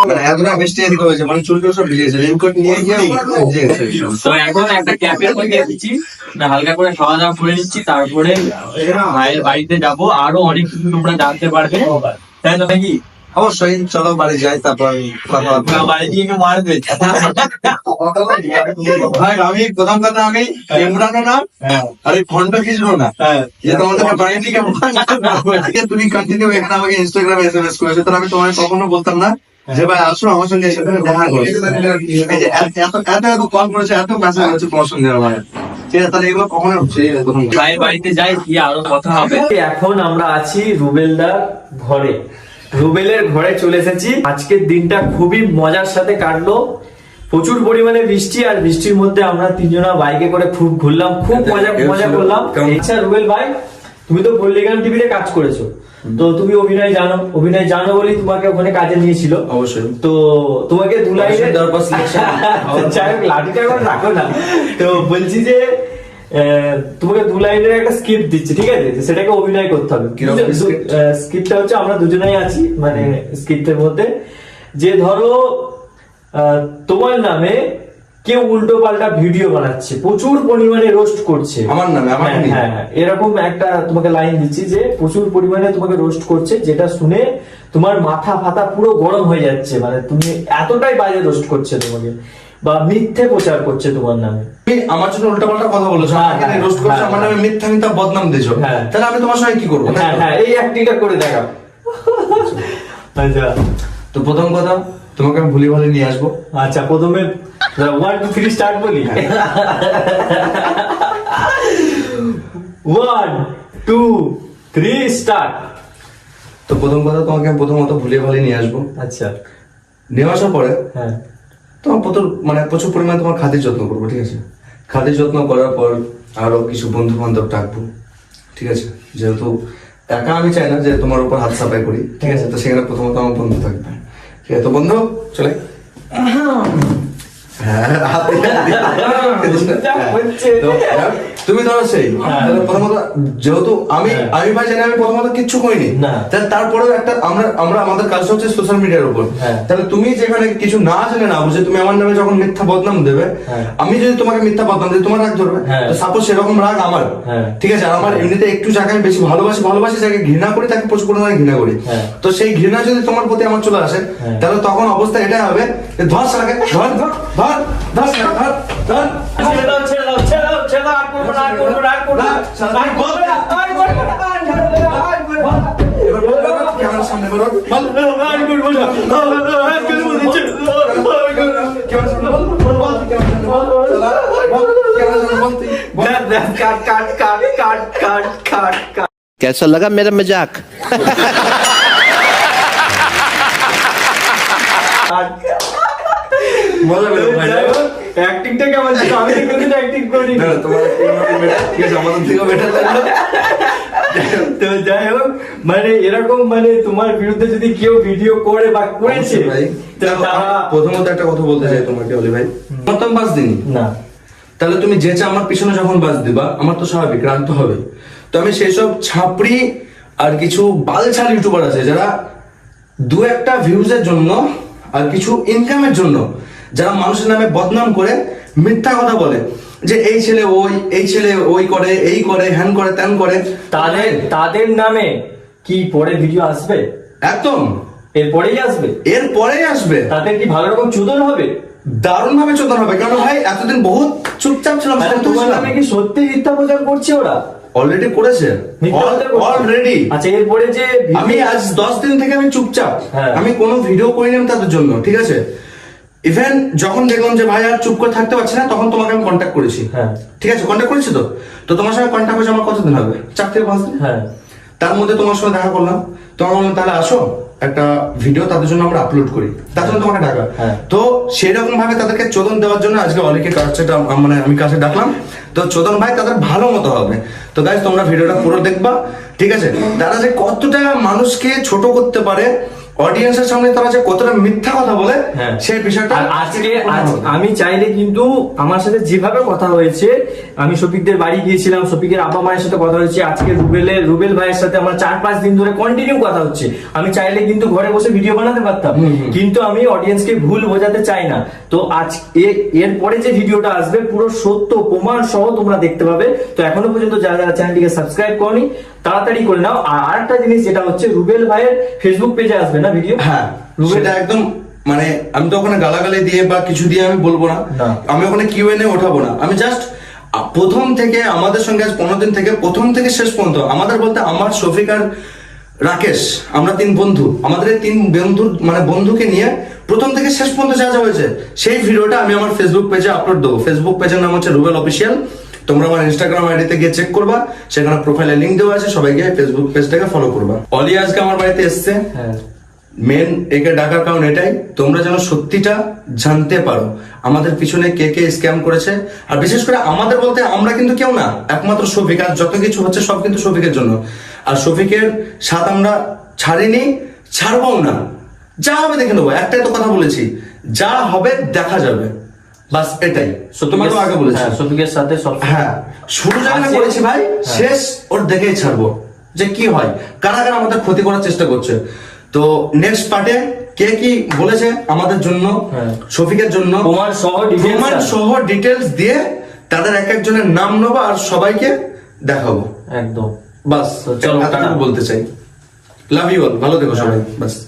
মানে এতটা বৃষ্টি এদিকে হয়েছে মানে চুল সব ভিজেছে রেনকোট নিয়ে গিয়ে তো এখন একটা দিচ্ছি হালকা করে খাওয়া দাওয়া করে নিচ্ছি তারপরে ভাইয়ের বাড়িতে যাব আরও অনেক কিছু তোমরা জানতে পারবে। তাই তো নাকি অবশ্যই চলো বাড়ি যাই তারপর কথাবার্তা বাড়ি দিয়ে কেউ মারবে। ভাই আমি প্রথম কথা আমি ইমরানও না আর এই ফোনটা কিছু না। যে তোমাদেরকে বাড়ি থেকে তুমি কন্টিনিউ এখানে আমাকে ইনস্টাগ্রামে এসএমএস করেছ তাহলে আমি তোমাকে কখনো বলতাম না যে ভাই আসো আমার সঙ্গে এসে দেখা করো। এত এত কল করেছে এত মেসেজ করেছে তোমার সঙ্গে আমার। ঠিক আছে তাহলে কখনো হচ্ছে এই প্রথম কথা। ভাইয়ের বাড়িতে যাই গিয়ে আরও কথা হবে। এখন আমরা আছি রুবেলদার ঘরে। রুবেলের ঘরে চলে এসেছি। আজকের দিনটা খুবই মজার সাথে কাটলো। প্রচুর পরিমাণে বৃষ্টি আর বৃষ্টির মধ্যে আমরা তিনজনা বাইকে করে খুব ঘুরলাম খুব মজা মজা করলাম। আচ্ছা রুবেল ভাই তুমি তো পল্লিগ্রাম টিভিতে কাজ করেছ। তো তুমি অভিনয় জানো অভিনয় জানো বলেই তোমাকে ওখানে কাজে নিয়েছিল। অবশ্যই। তো তোমাকে দু লাইনে অবশ্যই দেওয়ার পর selection। যাই হোক, লাঠিটা এখন রাখো না। তো বলছি যে তোমাকে দু লাইনের একটা স্ক্রিপ্ট দিচ্ছি ঠিক আছে? সেটাকে অভিনয় করতে হবে। স্ক্রিপ্টটা হচ্ছে আমরা দুজনেই আছি মানে স্ক্রিপ্টের মধ্যে। যে ধরো তোমার নামে কেউ উল্টো পাল্টা ভিডিও বানাচ্ছে প্রচুর পরিমাণে রোস্ট করছে। আমার নামে, আমার হ্যাঁ, হ্যাঁ হ্যাঁ। এরকম একটা তোমাকে লাইন দিচ্ছি যে প্রচুর পরিমাণে তোমাকে রোস্ট করছে যেটা শুনে তোমার মাথা ফাতা পুরো গরম হয়ে যাচ্ছে। মানে তুমি এতটাই বাজে রোস্ট করছে তোমাকে। বা মিথ্যে প্রচার করছে তোমার নামে। তুমি আমার জন্য উল্টা পাল্টা কথা বলেছ। হ্যাঁ, আমাকে হ্যাঁ, রোস্ট করছ হ্যাঁ, আমার নামে মিথ্যা মিথ্যা বদনাম দিয়েছ। হ্যাঁ। তাহলে আমি তোমার সঙ্গে কি করব? হ্যাঁ হ্যাঁ এই অ্যাক্টিংটা করে দেখাও। আচ্ছা। তো প্রথম কথা তোমাকে আমি ভুলি ভালি নিয়ে আসব। আচ্ছা প্রথমে ওয়ান টু থ্রি স্টার্ট বলি। ওয়ান টু থ্রি স্টার্ট তো প্রথম কথা তোমাকে আমি প্রথমত ভুলিয়ে ভালি নিয়ে আসব। আচ্ছা। নিয়ে আসার পরে হ্যাঁ। তোমার প্রচুর মানে প্রচুর পরিমাণে তোমার খাতির যত্ন করব, ঠিক আছে? খাদ্যের যত্ন করার পর আরও কিছু বন্ধু বান্ধব ডাকবো, ঠিক আছে? যেহেতু একা আমি চাই না যে তোমার উপর হাত সাফাই করি, ঠিক আছে? তো সেখানে প্রথমত আমার বন্ধু থাকবে। ঠিক আছে? তো বন্ধু, চলে তুমি ধরো সেই হ্যাঁ। প্রথমত যেহেতু আমি হ্যাঁ। আমি ভাই জানি আমি প্রথমত কিচ্ছু করিনি তাহলে তারপরেও একটা আমরা আমরা আমাদের কাজটা হচ্ছে সোশ্যাল মিডিয়ার উপর হ্যাঁ। তাহলে তুমি যেখানে কিছু না জেনে না বুঝে তুমি আমার নামে যখন মিথ্যা বদনাম দেবে হ্যাঁ। আমি যদি তোমাকে মিথ্যা বদনাম দিই তোমার রাগ ধরবে হ্যাঁ। সাপোজ সেরকম রাগ আমার হ্যাঁ। ঠিক আছে আমার এমনিতে একটু যাকে আমি বেশি ভালোবাসি ভালোবাসি যাকে ঘৃণা করি তাকে প্রচুর পরিমাণে ঘৃণা করি হ্যাঁ। তো সেই ঘৃণা যদি তোমার প্রতি আমার চলে আসে হ্যাঁ। তাহলে তখন অবস্থা এটা হবে যে ধর শালাকে ধর ধর ধর कैसा लगा मेरा मज़ाक? मज़ा অ্যাক্টিংটা কেমন ছিল? আমি তো কোনোদিন অ্যাক্টিং করি না, তোমার আমাদের লাগল। যাই হোক মানে এরকম মানে তোমার বিরুদ্ধে যদি কেউ ভিডিও করে বা করেছে প্রথমত একটা কথা বলতে চাই তোমাকে অলি ভাই। প্রথম বাস দিনই। না। তাহলে তুমি যেচে আমার পিছনে যখন বাস দিবা আমার তো স্বাভাবিক রাগ তো হবে। তো আমি সেই সব ছাপড়ি আর কিছু বালছাল ইউটিউবার আছে যারা দু একটা ভিউজের জন্য আর কিছু ইনকামের জন্য যারা মানুষের নামে বদনাম করে মিথ্যা কথা বলে যে এই ছেলে ওই এই ছেলে ওই করে এই করে হ্যান করে ত্যান করে। তাদের তাদের নামে কি পরে ভিডিও আসবে? একদম। এরপরেই আসবে? এর পরেই আসবে। তাদের কি ভালো রকম চুদন হবে? দারুণ ভাবে চোদন হবে। কারণ ভাই? এতদিন বহুত চুপচাপ ছিলাম তোমার নামে কি সত্যি মিথ্যা প্রচার করছে ওরা? অলরেডি করেছে। অলরেডি আচ্ছা এরপরে যে আমি আজ দশ দিন থেকে আমি চুপচাপ। হ্যাঁ। আমি কোনো ভিডিও করিনি তাদের জন্য ঠিক আছে? ইভেন যখন দেখলাম যে ভাই আর চুপ করে থাকতে পারছি না তখন তোমাকে আমি কন্ট্যাক্ট করেছি। হ্যাঁ। ঠিক আছে কন্ট্যাক্ট করেছি তো? তো তোমার সঙ্গে কন্ট্যাক্ট হয়েছে আমার কতদিন হবে? চার থেকে পাঁচ দিন? হ্যাঁ। তার মধ্যে তোমার সঙ্গে দেখা করলাম। তোমার বললাম তাহলে আসো একটা ভিডিও তাদের জন্য আমরা আপলোড করি। তার জন্য তোমাকে ডাকা। হ্যাঁ। তো সেরকম ভাবে তাদেরকে চোদন দেওয়ার জন্য আজকে অলিকে কাছে মানে আমি কাছে ডাকলাম। তো চোদন ভাই তাদের ভালো মতো হবে। তো গাইজ তোমরা ভিডিওটা পুরো দেখবা। ঠিক আছে? তারা যে কতটা মানুষকে ছোট করতে পারে অডিয়েন্সের সামনে তারা যে কতটা মিথ্যা কথা বলে হ্যাঁ। সেই বিষয়টা আজকে আমি চাইলে কিন্তু আমার সাথে যেভাবে কথা হয়েছে আমি শফিকদের বাড়ি গিয়েছিলাম শফিকের আব্বা মায়ের সাথে কথা হয়েছে আজকে রুবেলের রুবেল ভাইয়ের সাথে আমার চার পাঁচ দিন ধরে কন্টিনিউ কথা হচ্ছে। আমি চাইলে কিন্তু ঘরে বসে ভিডিও বানাতে পারতাম। কিন্তু আমি অডিয়েন্সকে ভুল বোঝাতে চাই না। তো আজ এরপরে যে ভিডিওটা আসবে পুরো সত্য প্রমাণ সহ তোমরা দেখতে পাবে। তো এখনও পর্যন্ত যারা যারা চ্যানেলটিকে সাবস্ক্রাইব করনি তাড়াতাড়ি করে নাও। আর আরেকটা জিনিস যেটা হচ্ছে রুবেল ভাইয়ের ফেসবুক পেজে আসবে না ভিডিও হ্যাঁ রুবেল সেটা একদম মানে আমি তো ওখানে গালাগালি দিয়ে বা কিছু দিয়ে আমি বলব না। আমি ওখানে কিউ এনে ওঠাবো না। আমি জাস্ট প্রথম থেকে আমাদের সঙ্গে আজ পনেরো দিন থেকে প্রথম থেকে শেষ পর্যন্ত আমাদের বলতে আমার শফিক আর রাকেশ আমরা তিন বন্ধু। আমাদের এই তিন বন্ধুর মানে বন্ধুকে নিয়ে প্রথম থেকে শেষ পর্যন্ত যা যা হয়েছে সেই ভিডিওটা আমি আমার ফেসবুক পেজে আপলোড দেবো। ফেসবুক পেজের নাম হচ্ছে রুবেল অফিসিয়াল তোমরা আমার ইনস্টাগ্রাম আইডিতে গিয়ে চেক করবা সেখানে প্রোফাইলে লিঙ্ক দেওয়া আছে সবাই গিয়ে ফেসবুক পেজটাকে ফলো করবা। অলি আজকে আমার বাড়িতে এসছে। হ্যাঁ। মেন একে ডাকার কারণ এটাই তোমরা যেন সত্যিটা জানতে পারো। আমাদের পিছনে কে কে স্ক্যাম করেছে আর বিশেষ করে আমাদের বলতে আমরা কিন্তু কেউ না। একমাত্র শফিক আর যত কিছু হচ্ছে সব কিন্তু শফিকের জন্য। আর শফিকের সাথ আমরা ছাড়িনি ছাড়বও না। যা হবে দেখে নেব একটাই তো কথা বলেছি। যা হবে দেখা যাবে। বাস এটাই। তোমাকেও আগে বলেছি। হ্যাঁ, সাথে হ্যাঁ শুরু যেখানে আজকে- করেছি ভাই শেষ ওর দেখেই ছাড়বো যে কি হয়। কারা কারা আমাদের ক্ষতি করার চেষ্টা করছে। তো নেক্সট পার্টে কে কি বলেছে আমাদের জন্য হ্যাঁ। শফিকের জন্য প্রমাণ সহ প্রমাণ সহ ডিটেলস দিয়ে তাদের এক একজনের নাম নেব আর সবাইকে দেখাবো। একদম। বাস চলো, বলতে চাই। লাভ ইউ অল ভালো থেকো সবাই। বাস।